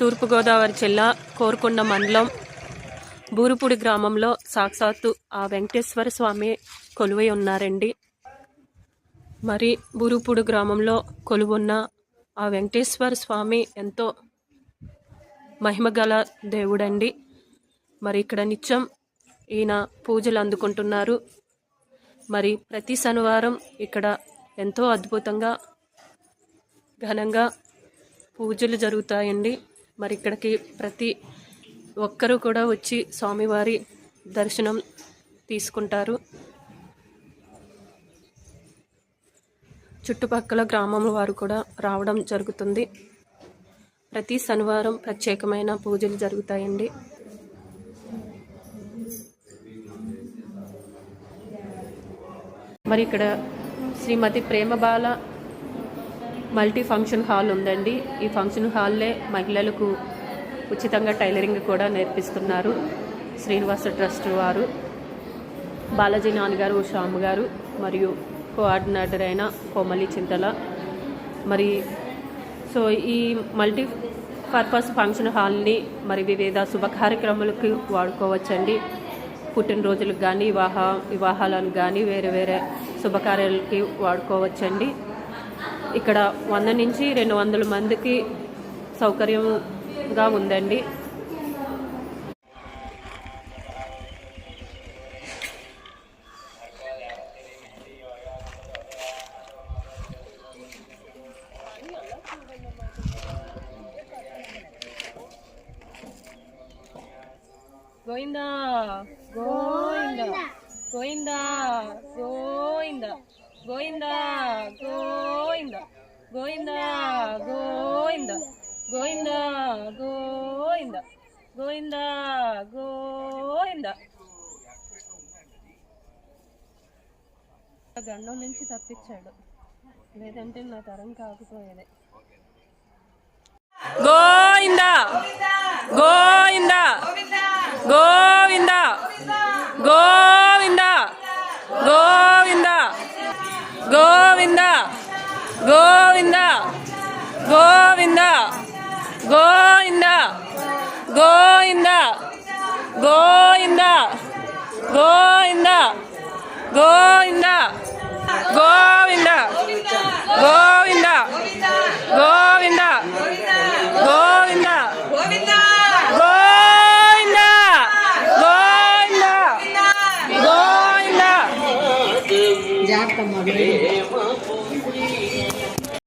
తూర్పుగోదావరి జిల్లా కోరుకొండ మండలం బూరుపూడి గ్రామంలో సాక్షాత్తు ఆ వెంకటేశ్వర స్వామి కొలువై ఉన్నారండి. మరి బూరుపూడి గ్రామంలో కొలువున్న ఆ వెంకటేశ్వర స్వామి ఎంతో మహిమగల దేవుడండి. మరి ఇక్కడ నిత్యం ఈయన పూజలు అందుకుంటున్నారు. మరి ప్రతి శనివారం ఇక్కడ ఎంతో అద్భుతంగా ఘనంగా పూజలు జరుగుతాయండి. మరి ఇక్కడికి ప్రతి ఒక్కరూ కూడా వచ్చి స్వామివారి దర్శనం తీసుకుంటారు. చుట్టుపక్కల గ్రామం వారు కూడా రావడం జరుగుతుంది. ప్రతి శనివారం ప్రత్యేకమైన పూజలు జరుగుతాయండి. మరి ఇక్కడ Shrimati Premabala multi function hall ఉందండి. ఈ ఫంక్షన్ హాల్లే మహిళలకు ఉచితంగా టైలరింగ్ కూడా నేర్పిస్తున్నారు. శ్రీనివాస ట్రస్ట్ వారు బాలాజీ నాన్నగారు శ్యామ్ గారు మరియు కోఆర్డినేటర్ అయిన కోమలి చింతల. మరి సో ఈ మల్టీ పర్పస్ ఫంక్షన్ హాల్ని మరి వివిధ శుభ కార్యక్రమాలకు వాడుకోవచ్చండి. పుట్టినరోజులకు కానీ వివాహ వివాహాలకు కానీ వేరే వేరే శుభకార్యాలకి వాడుకోవచ్చండి. ఇక్కడ వంద నుంచి రెండు వందల మందికి సౌకర్యంగా ఉందండి. గోవిందా గోవిందా గోయిందా గోయిందా గోయిందా గోయిందా గోయిందా గోయిందా గోయిందా గోయిందా గోయిందా గోయిందా గండం నుంచి తప్పించాడు. లేదంటే నా తరం కాకపోయేదే గోయిందా గోయిందా గోవిందా. గోవిందా గోవిందా గోవిందా. గోవింద గోవింద గోవింద గోవింద గోవింద గోవింద గోవింద గోవింద గోవింద గోవింద గోవింద గోవింద గోవింద గోవింద గోవింద జాగ్రత్త